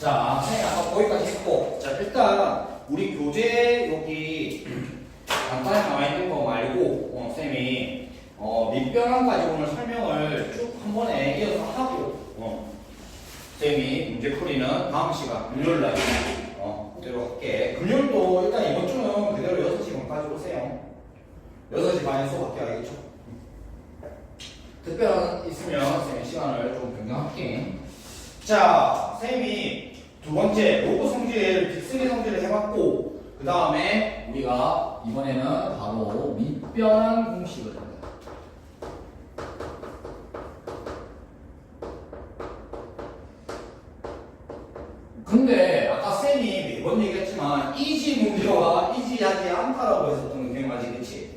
자, 선생님 아까 거기까지 했고, 자, 일단 우리 교재 여기 간단히 나와 있는 거 말고, 어, 쌤이 어, 밑변환 가지고 오늘 설명을 쭉 한 번에 이어서 하고, 어, 쌤이 문제 풀이는 다음 시간 금요일 날 어, 그대로 할게. 금요일도 일단 이번 주는 그대로 6시 반까지 오세요. 6시 반에 수업 할게 알겠죠? 특별한 있으면 쌤이 시간을 좀 변경할게. 자, 쌤이 두 번째 로고 성질, 빅스리 성질을 해봤고, 그 다음에 우리가 이번에는 바로 밑변환 공식을 합니다. 근데 아까 쌤이 매번 얘기했지만 이지 문제와 이지하지 않다라고 했었던 게 기억나지,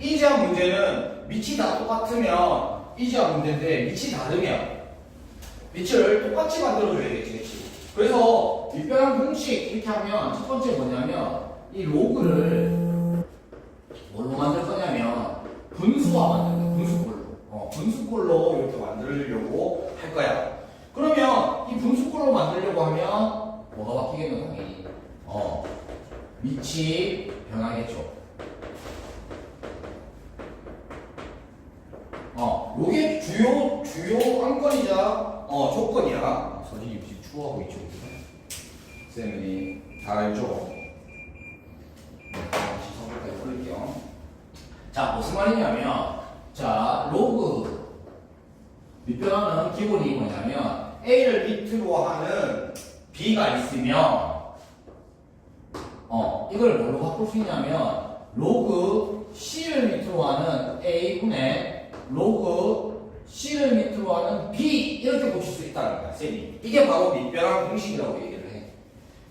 이지한 문제는 밑이 다 똑같으면 이지한 문제인데 밑이 다르면 밑을 똑같이 만들어줘야겠지, 그치? 그래서 밑변환 공식 이렇게 하면 첫 번째 뭐냐면 이 로그를 뭘로 만들 거냐면 만들 거야, 분수꼴로. 어, 분수꼴로 이렇게 만들려고 할 거야. 그러면 이 분수꼴로 만들려고 하면 뭐가 바뀌겠노, 당연히? 어, 밑이 변하겠죠. 어, 요게 주요, 주요 안건이자, 어, 조건이야. 선생님 지금 추구하고 있죠. 쌤이 다 알죠? 네, 시선까지 올릴게요. 자, 무슨 말이냐면, 자, 로그 밑변화는 기본이 뭐냐면, A를 밑으로 하는 B가 있으면, 어, 이걸 뭘로 바꿀 수 있냐면, 로그 C를 밑으로 하는 A분의 로그 C를 밑으로 하는 B 이렇게 고칠 수 있다는 거야, 쌤이. 이게 바로 밑변환 공식이라고 얘기를 해.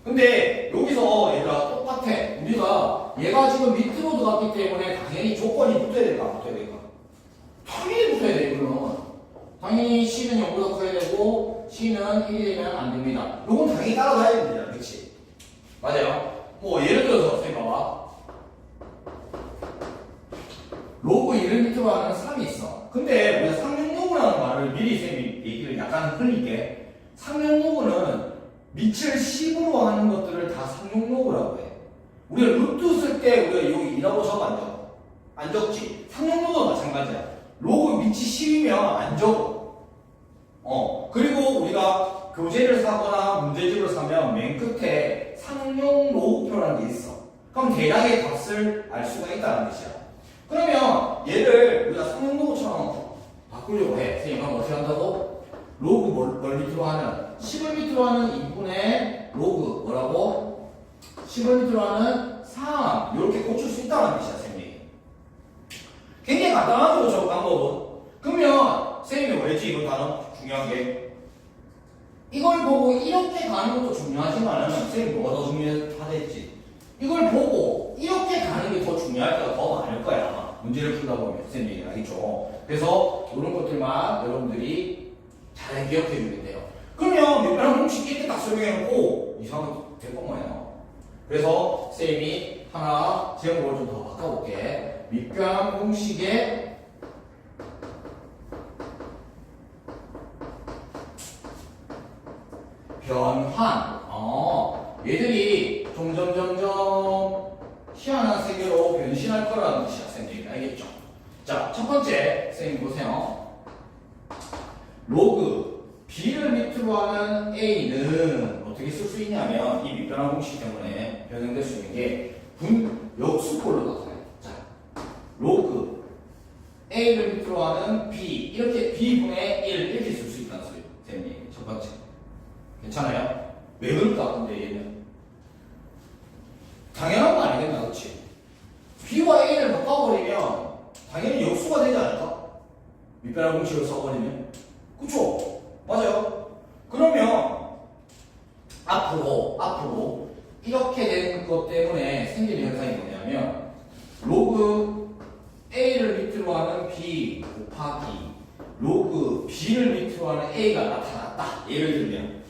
근데 여기서 얘가 똑같아. 우리가 얘가 지금 밑으로 들어갔기 때문에 당연히 조건이 붙어야 될까, 안 붙어야 될까? 당연히 붙어야 돼, 이거는. 당연히 C는 0보다 커야 되고 C는 1이 되면 안 됩니다. 이건 당연히 따라가야 됩니다, 그치? 맞아요. 뭐 예를 들어서 선생님 봐봐. 로그 1을 밑으로 하는 3이 있어. 근데 우리가 상용로그라는 말을 미리 쌤이 얘기를 약간 흘릴게. 상용로그는 밑을 10으로 하는 것들을 다 상용로그라고 해. 우리가 루트 쓸 때 우리가 여기 2라고 적어 안 적어? 안 적지? 상용로그도 마찬가지야. 로그 밑이 10이면 안 적어. 어. 그리고 우리가 교재를 사거나 문제집을 사면 맨 끝에 상용 로그표라는 게 있어. 그럼 대략의 값을 알 수가 있다는 뜻이야. 그러면 얘를 우리가 상용 로그처럼 바꾸려고 해. 선생님, 그럼 어떻게 한다고? 로그 뭘, 뭘 밑으로 하는? 10을 밑으로 하는 2분의 로그 뭐라고? 10을 밑으로 하는 3. 이렇게 고칠 수 있다는 뜻이야, 선생님. 굉장히 간단하죠, 저 방법은. 그러면 선생님이 왜지, 이거 단어? 중요한 게. 이걸 보고 이렇게 가는 것도 중요하지만은 선생님이 뭐가 더 중요하겠지? 이걸 보고 이렇게 가는 게 더 중요할 때가 더 많을 거야. 아마. 문제를 풀다 보면 선생님이 알겠죠? 그래서 이런 것들만 여러분들이 잘 기억해 주면 돼요. 공식 이렇게 딱 설명해놓고 이상하게 될 것만요. 그래서 쌤이 하나 제목을 좀 더 바꿔볼게. 밑변환 공식의 변환. 어, 얘들이 점점 점점 희한한 세계로 변신할 거라는 뜻이야, 선생님. 알겠죠? 자, 첫 번째, 선생님 보세요. 로그 b를 밑으로 하는 a는 어떻게 쓸 수 있냐면 이 밑변환 공식 때문에 변형될 수 있는 게분 역수꼴로 나타나요. 자, 로그 a를 밑으로 하는 b 이렇게 b분의 1 이렇게 쓸 수 있다는 소리. 선생님, 첫 번째. 괜찮아요? 왜 그럴까, 근데 얘는? 당연한 거 아니겠나, 그치? B와 A를 바꿔버리면 당연히 역수가 되지 않을까? 밑변환 공식을 써버리면? 그쵸? 맞아요? 그러면 앞으로, 앞으로 이렇게 된 것 때문에 생기는 현상이 뭐냐면 로그 A를 밑으로 하는 B 곱하기 로그 B를 밑으로 하는 A가 나타났다. 예를 들면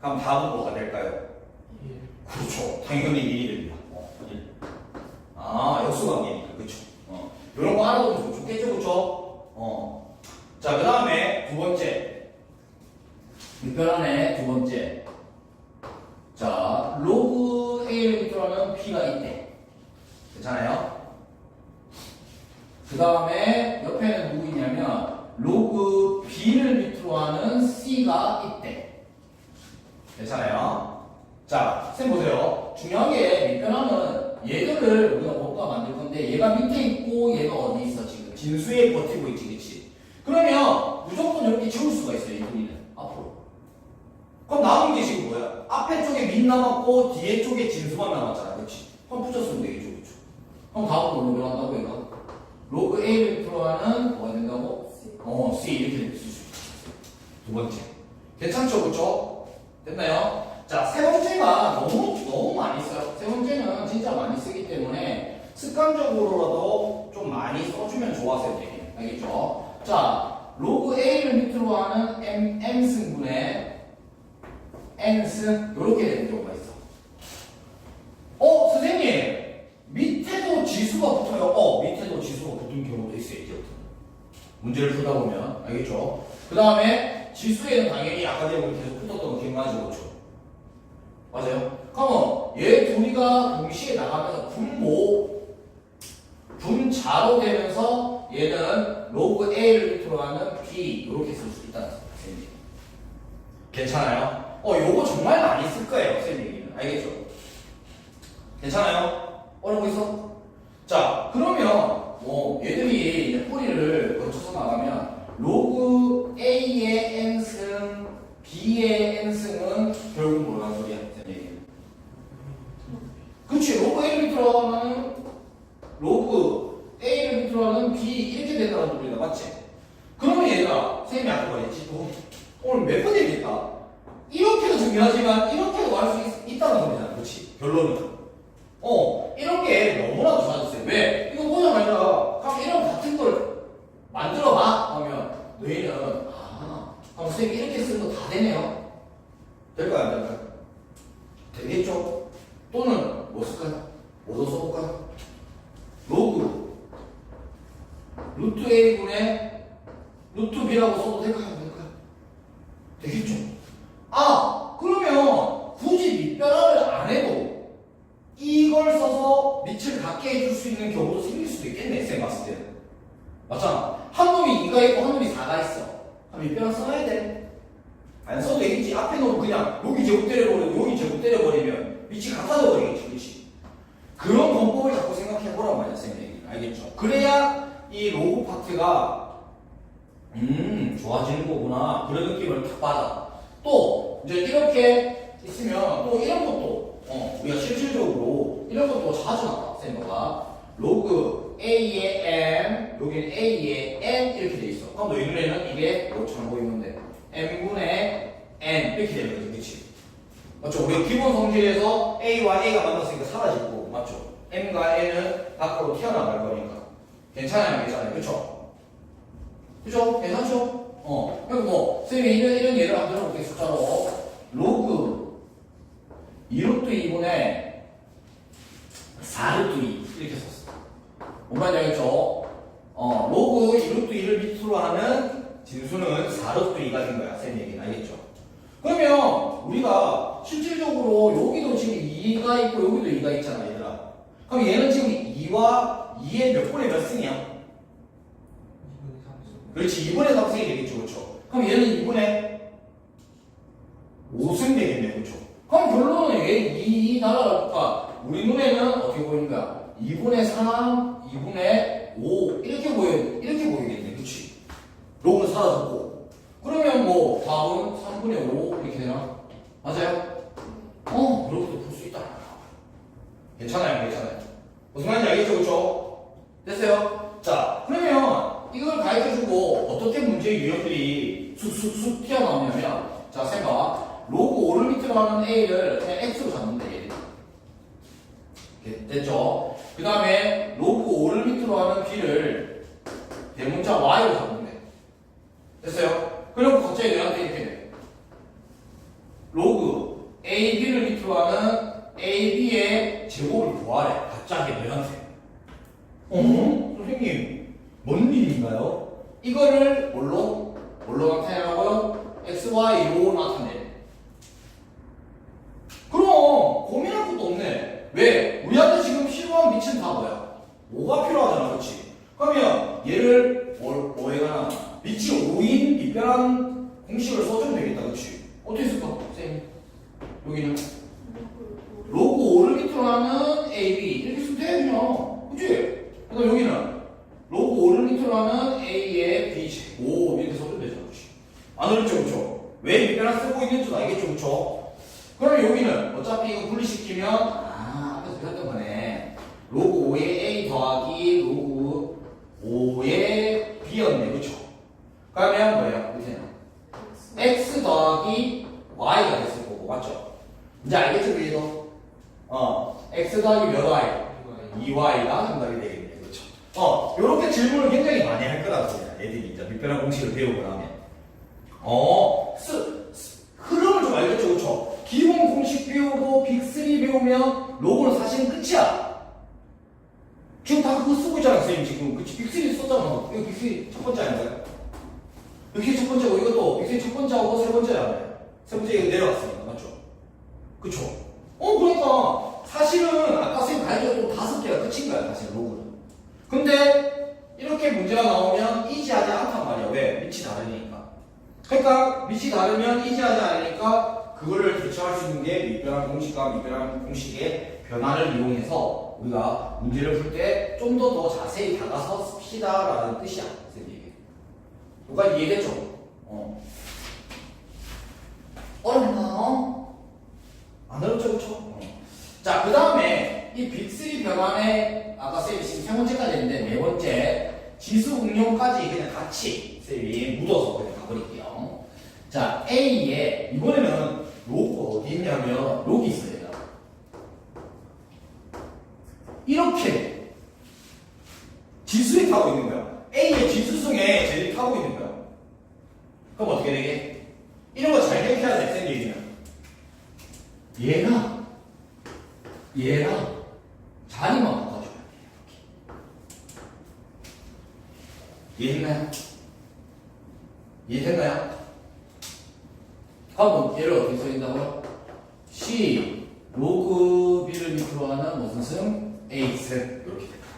그럼 답은 뭐가 될까요? 그렇죠. 당연히 1이 됩니다. 어, 1. 아, 역수관계니까. 그쵸. 어. 이런 거 알아두면 좀 좋겠죠, 그쵸? 어. 자, 그 다음에 두 번째. 밑변환의 두 번째. 밑으로 하는 B가 있대. 괜찮아요? 그 다음에 로그 B를 밑으로 하는 C가 있대. 괜찮아요? 자, 쌤 보세요. 중요한 게 밑변하면 얘들을 우리가 뭔가 만들 건데 얘가 밑에 있고 얘가 어디 있어 지금 진수에 버티고 있지, 그치? 그러면 무조건 이렇게 채울 수가 있어요, 이 소리는 앞으로. 그럼 남은 게 지금 뭐야? 앞에 쪽에 밑 남았고 뒤에 쪽에 진수만 남았잖아, 그치? 그럼 붙였으면 되겠죠, 그쵸? 그럼 다음으로 변한다고 얘가? 로그 A를 들어가는 뭐가 된다고? 어, C 이렇게 쓸 수 있어. 두 번째. 괜찮죠, 그쵸? 됐나요? 자, 세 번째가 너무, 너무 많이 써요. 세 번째는 진짜 많이 쓰기 때문에 습관적으로라도 좀 많이 써주면 좋아서 이렇게. 알겠죠? 자, 로그 A를 밑으로 하는 M, M승분의 N승, 이렇게 되는 경우가 있어. 어, 선생님! 밑에도 지수가 붙어요. 어, 밑에도 지수가 붙은 경우도 있어요, 이제부터. 문제를 풀다 보면. 알겠죠? 그 다음에 지수에는 당연히 아까 전에 우리 계속 거 기억나죠? 그렇죠? 맞아요? 그러면 얘 둘이가 동시에 나가면서 분모, 분자로 되면서 얘는 로그 A를 하는 B 이렇게 쓸 수 있다는 쌤이. 괜찮아요? 어, 요거 정말 많이 쓸 거예요, 쌤 얘기는. 알겠죠? 괜찮아요? 어려운 거 있어? 자, 그러면 뭐 얘들이 뿌리를 거 쳐서 나가면 로그 A의 n승, B의 n승은 결국 뭐라는 소리야? 그치, 로그 A를 밑으로 하면 로그 A를 밑으로 하는 B 이렇게 된다는 소리다, 맞지? 그러면 얘들아, 쌤이 아까 말했지, 너 오늘 몇 번 얘기했다? 이렇게도 중요하지만 이렇게도 할 수 있다는 소리잖아, 그치? 결론은. 어, 이런 게 너무나도 좋아졌어요. 왜? 이거 보자마자, 그럼 이런 같은 걸 만들어봐! 하면, 너희는, 아, 그럼 선생님 이 이렇게 거다 되네요? 될까요, 안 될까요? 되겠죠? 또는, 뭐 쓸까요? 뭐도 써볼까요? 로그, 루트 A분의 루트 B라고 써도 될까요, 안 될까요? 되겠죠? 아, 그러면 굳이 밑변화를 안 해도 이걸 써서 밑을 갖게 해줄 수 있는 경우도 생길 수도 있겠네, 쌤 봤을 때는. 맞잖아. 한 놈이 2가 있고 한 놈이 4가 있어. 그럼 밑변화 써야 돼. 안 써도 되겠지. 앞에 놈 그냥 여기 제곱 때려버리고 여기 제곱 때려버리면 밑이 같아져 버리겠지. 그렇지? 그런 방법을 자꾸 생각해보란 말이야, 쌤이. 알겠죠? 그래야 이 로고 파트가 음, 좋아지는 거구나. 그런 느낌을 탁 받아. 또, 이제 이렇게 있으면 또 이런 것도, 어, 우리가 실질적으로 이런 것도 자주 나와, 쌤가 로그 A의 M, 여기는 A의 N 이렇게 돼 있어. 그럼 너희 눈에는 이게 뭐처럼 보이는데? M분의 N 이렇게 되는 거지, 그치? 맞죠? 우리 기본 성질에서 A와 A가 만났으니까 사라지고, 맞죠? M과 N은 밖으로 튀어나갈 거니까. 괜찮아요, 괜찮아요. 그쵸? 그죠? 괜찮죠? 어. 그리고 뭐, 쌤이 이런, 이런 예를 한번 들어볼게요, 숫자로. 로그 2루트 2분의 4루트 2. 이렇게 썼어. 뭔 말인지 알겠죠? 어, 로그 2루트 2를 밑으로 하는 진수는 4루트 2가 된 거야, 쌤 얘기는. 알겠죠? 그러면 우리가 실질적으로 여기도 지금 2가 있고 여기도 2가 있잖아, 얘들아. 그럼 얘는 지금 2와 2의 몇 분의 몇 승이야? 그렇지 2분의 3승이 되겠죠 그렇죠 그럼 얘는 2분의 5승 되겠네 그렇죠 그럼 결론은 얘 2, 2 달아갈까 우리 눈에는 어떻게 보이는 거야? 2분의 3, 2분의 5 이렇게 보여 이렇게 보이겠네 그렇지 로는 사라졌고 그러면 뭐 답은 3분의 5 이렇게 되나? 맞아요? 어 그렇게도 볼 수 있다. 괜찮아요 괜찮아요. 무슨 말인지 알겠죠 그렇죠 됐어요? 자 그러면 이걸 가르쳐주고 어떻게 문제 유형들이 쑥쑥쑥 튀어나오냐면 자 생각 로그 5를 밑으로 하는 A를 그냥 X로 잡는다 얘 됐죠? 그 다음에 로그 5를 밑으로 하는 B를 대문자 Y로 잡는데 됐어요? 그리고 갑자기 얘한테 이렇게 돼 로그 AB를 밑으로 하는 AB의 제곱을 구하래 갑자기 너한테 어? 선생님 뭔 일인가요? 이거를 뭘로? 뭘로 나타내라고요? XY로 나타내. 그럼 고민할 것도 없네. 왜? 공식을 써주면 되겠다, 그치? 어떻게 쓸까, 쌤? 여기는 로고 5를 밑으로 하는 AB 이렇게 쓰면 돼 그냥 그치? 그다음 여기는 로고 5를 밑으로 하는 A의 B 제곱 이렇게 써주면 되잖아 그치? 안 어렵죠 그쵸? 왜 밑변화 쓰고 있는 줄 알겠죠 그쵸? 그럼 여기는 어차피 이거 분리시키면 아 아까 배웠던 거네 로고 5의 A 더하기 로고 5의 B였네 그쵸? 그러면 뭐예요? 보세요 X 더하기 Y가 됐을 거고 맞죠? 이제 알겠죠 그래도? 어 X 더하기 몇 Y? 2Y가 정답이 되겠네 그렇죠? 어 요렇게 질문을 굉장히 많이 할 거라고 요 애들이 이제 밑변화 공식을 배우고 나면 어 스, 스- 흐름을 좀 알겠죠 그렇죠? 기본 공식 배우고 빅3 배우면 로고는 사실은 끝이야 지금 다 그거 쓰고 있잖아 선생님 지금 그치 빅3 썼잖아 이거 빅3 첫 번째 아닌가요? 빅3 첫 번째고 이것도 빅3 첫 번째하고 세 번째야 세 번째 이거 내려왔으니까 맞죠? 그쵸? 어 그러니까 사실은 아까 선생님 가르쳐줬던 다섯 개가 끝인 거야 사실 로그는 근데 이렇게 문제가 나오면 이지하지 않단 말이야 왜? 밑이 다르니까 그러니까 밑이 다르면 이지하지 않으니까 그거를 대처할 수 있는 게 밑변환 공식과 밑변환 공식의 변화를 이용해서 우리가 문제를 풀 때 좀 더 더 자세히 다가서 씁시다라는 뜻이야 선생님 여기까지 이해됐죠? 어. 어렵나? 안 어렵죠, 그쵸? 어. 자, 그 다음에 이 빅3 변환에 아까 쌤이 지금 세 번째까지 했는데 네 번째 지수 응용까지 그냥 같이 쌤이 묻어서 그냥 가버릴게요. 자, A에 이번에는 로그 어디 있냐면 여기 있어요. 얘가. 이렇게 지수에 타고 있는 거야. A의 지수승에 쟤들이 타고 있는 거야. 그럼 어떻게 되게? 이런 거 잘 기억해야 돼, 쌤 얘기는. 얘랑 얘랑 자리만 바꿔줘야 돼. 이렇게. 이해했나요? 이해됐나요? 그럼 얘를 어떻게 써진다고요? C 로그 B를 밑으로 하는 무슨 승? A승 이렇게 될까요?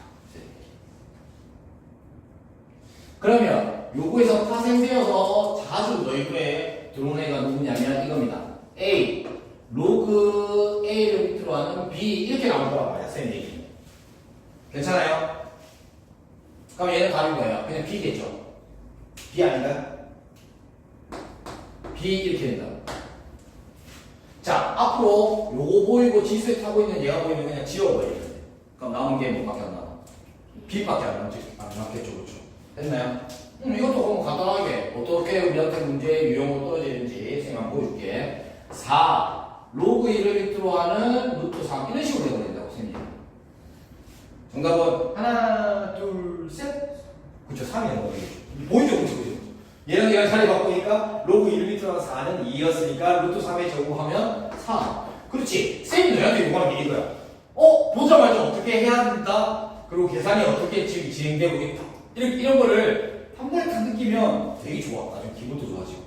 그러면 요거에서 파생되어서 자주 너희들의 들어온 애가 누구냐면 이겁니다. A 로그 A를 밑으로 하는 B 이렇게 나올 거란 말이야 쌤 얘기. 괜찮아요? 그럼 얘는 답이 뭐예요? 그냥 B겠죠? B 아닌가요? 이렇게 된다. 자 앞으로 요거 보이고 지수에 타고 있는 얘가 보이면 그냥 지워버리면 돼. 그럼 남은 게 뭐밖에 안 남아? B밖에 안 남지 안 남겠죠, 그렇죠? 됐나요? 음, 이것도 그럼 간단하게 어떻게 우리한테 문제의 유형으로 떨어지는지 생각 보여줄게. 4 로그 1을 밑으로 하는 루트 3 이런 식으로 되어버린다고 선생님. 정답은 하나 둘 셋 그쵸 3이라는 거죠. 보이죠, 그쵸, 그쵸. 얘랑 얘랑 자리 바꾸니까 로그 1을 밑으로 하는 4는 2였으니까 루트 3에 제곱하면 3. 그렇지. 쌤이 너희한테 요구하는 게 이거야. 어? 보자마자 어떻게 해야 된다? 그리고 계산이 어떻게 지금 진행되고 있다. 이런, 이런 거를 한 번에 딱 느끼면 되게 좋아. 나중에 기분도 좋아지고.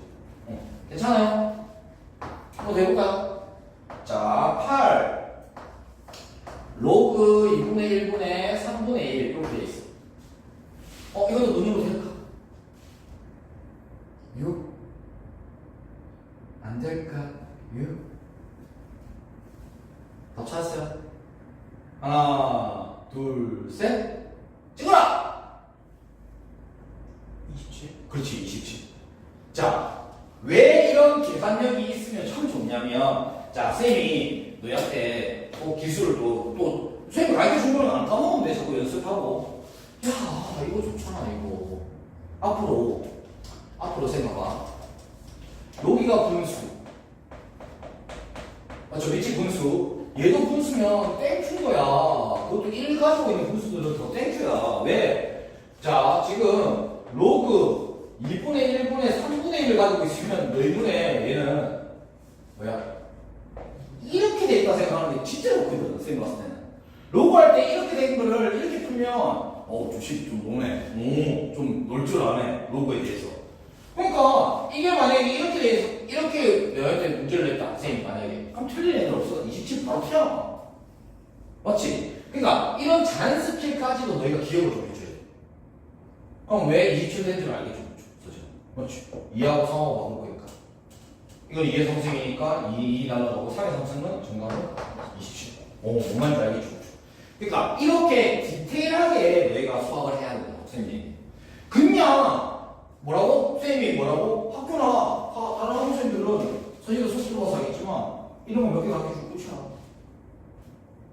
어. 괜찮아요? 한번 해볼까요? 자, 8. 로그 2분의 1분의 3분의 1 이렇게 돼 있어. 어, 이것도 눈으로 6. 안 될까? 6. 더 찾았어요? 하나, 둘, 셋. 찍어라! 27? 그렇지, 27. 자, 왜 이런 계산력이 있으면 참 좋냐면, 자, 쌤이 너희한테 또 기술을 또, 또, 쌤이 가르쳐 준 거는 안 까먹으면 돼. 자꾸 연습하고. 야, 이거 좋잖아, 이거. 앞으로, 앞으로 생각봐. 여기가 분수. 맞죠? 밑이 분수. 얘도 분수면 땡큐인 거야. 그것도 1 가지고 있는 분수들은 더 땡큐야. 왜? 자, 지금 로그 2분의 1분의 3분의 1을 가지고 있으면 너희분의 얘는 뭐야? 이렇게 돼 있다 생각하는 게 진짜 좋거든, 쌤 봤을 때는. 로그 할 때 이렇게 된 거를 이렇게 풀면, 어, 조식 좀 노네. 오, 좀놀줄 아네. 로그에 대해서. 그러니까, 이게 만약에 이렇게 돼 있어, 이렇게 너한테 문제를 냈다, 선생님 만약에. 그럼 틀린 애들 없어. 27 바로 튀어. 맞지? 그러니까, 이런 잔 스킬까지도 너희가 기억을 좀 해줘야 돼. 그럼 왜 27 된줄 알겠죠? 그죠? 맞지? 2하고 3하고 바꾼 거니까. 이건 2의 상승이니까 2, 2 날라가고 3의 상승은 정답은 27. 오, 뭔 말인지 알겠죠? 그러니까 이렇게 디테일하게 내가 수학을 해야 된다, 선생님. 그냥 뭐라고? 쌤이 뭐라고? 학교나 다, 다른 학생들은 선생님도 수업 들어가서 하겠지만 이런 거 몇개 가르쳐주고 끝이야.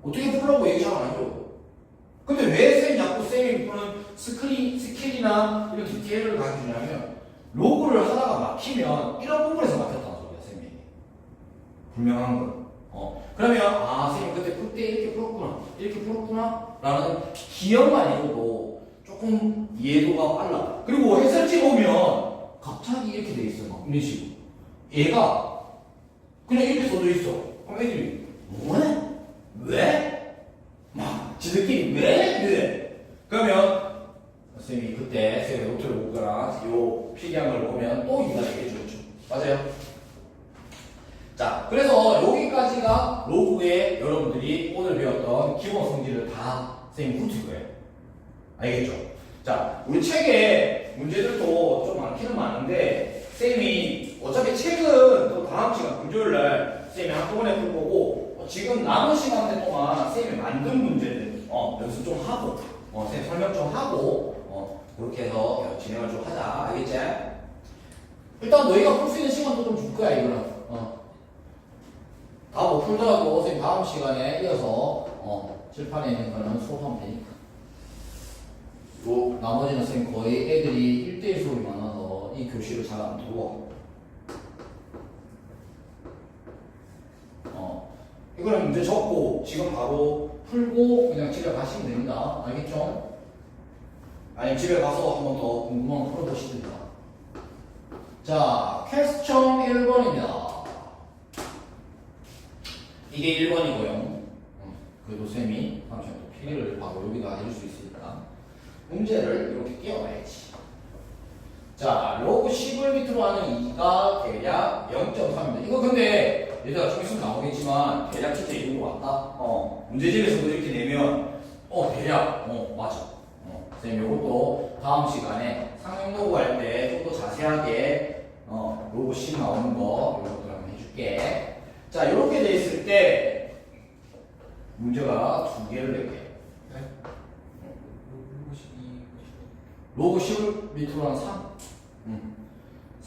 어떻게 풀라고 얘기 잘안 해줘. 근데 왜 쌤이 자꾸 쌤이 푸는 스크린, 스킬이나 이런 디테일을 가르쳐주냐면 로그를 하다가 막히면 이런 부분에서 막혔다는 소리야, 쌤이. 분명한 건. 어. 그러면, 아, 쌤이 그때 풀 때 이렇게 풀었구나. 이렇게 풀었구나. 라는 기억만 해줘도 조금 이해도가 빨라. 그리고 해설지 보면 갑자기 이렇게 돼 있어. 막 이런 식으로. 얘가 그냥 이렇게 써져 있어. 그럼 애들이, 왜? 왜? 막, 지들끼리 왜? 이래. 그러면, 선생님이 그때 쌤의 노트를 보거나 요 필기한 걸 보면 또 이가 얘기해 주겠죠. 맞아요? 자, 그래서 여기까지가 로그에 여러분들이 오늘 배웠던 기본 성질을 다 선생님이 훑을 거예요. 알겠죠? 자, 우리 책에 문제들도 좀 많기는 많은데, 쌤이 어차피 책은 또 다음 시간 금요일 날 쌤이 한꺼번에 풀 거고, 어, 지금 남은 시간 동안 쌤이 만든 문제들, 어, 연습 좀 하고, 어, 쌤 설명 좀 하고, 어, 그렇게 해서 진행을 좀 하자. 알겠지? 일단 너희가 풀 수 있는 시간도 좀 줄 거야, 이거는. 어. 다못 풀더라도 선생님 다음 시간에 이어서 어, 칠판에 있는 거는 수업하면 되니까. 요 나머지는 선생님 거의 애들이 1대1 수업이 많아서 이 교실을 잘 안 들어와. 어. 이거는 문제 적고 지금 바로 풀고 그냥 집에 가시면 됩니다. 알겠죠? 아니면 집에 가서 한 번 더 궁금한 거 풀어보시든가. 자, 퀘스천 1번입니다. 이게 1번이고요. 그래도 쌤이 시간에 또 필기를 바로 여기다 해줄 수 있으니까 문제를 이렇게 띄워야지. 자, 로그 10을 밑으로 하는 2가 대략 0.3입니다. 이거 근데 얘들아 좀 있으면 나오겠지만 대략 진짜 이런 거 같다. 어, 문제집에서 이렇게 내면 어 대략 어 맞아. 어, 쌤 요것도 다음 시간에 상용 로그 할때 좀 더 자세하게 어 로그 10 나오는 거 이것들 한번 해줄게. 자, 이렇게 돼 있을 때 문제가 두 개를 낼게요. 로그 10을 밑으로 한 3. 음.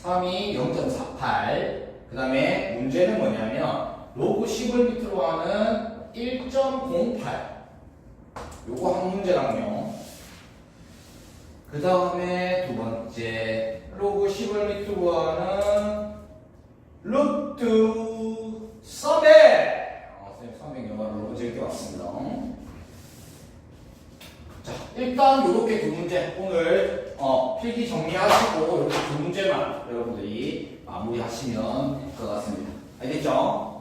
3이 0.48. 그 다음에 문제는 뭐냐면 로그 10을 밑으로 하는 1.08. 요거 한 문제랑요. 그 다음에 두 번째 로그 10을 밑으로 하는 루트 300. 어, 선생님 300 영화를 너무 재밌게 봤습니다. 자, 일단 이렇게 두 문제 오늘 어, 필기 정리하시고 이렇게 두 마무리하시면 될 것 같습니다. 알겠죠?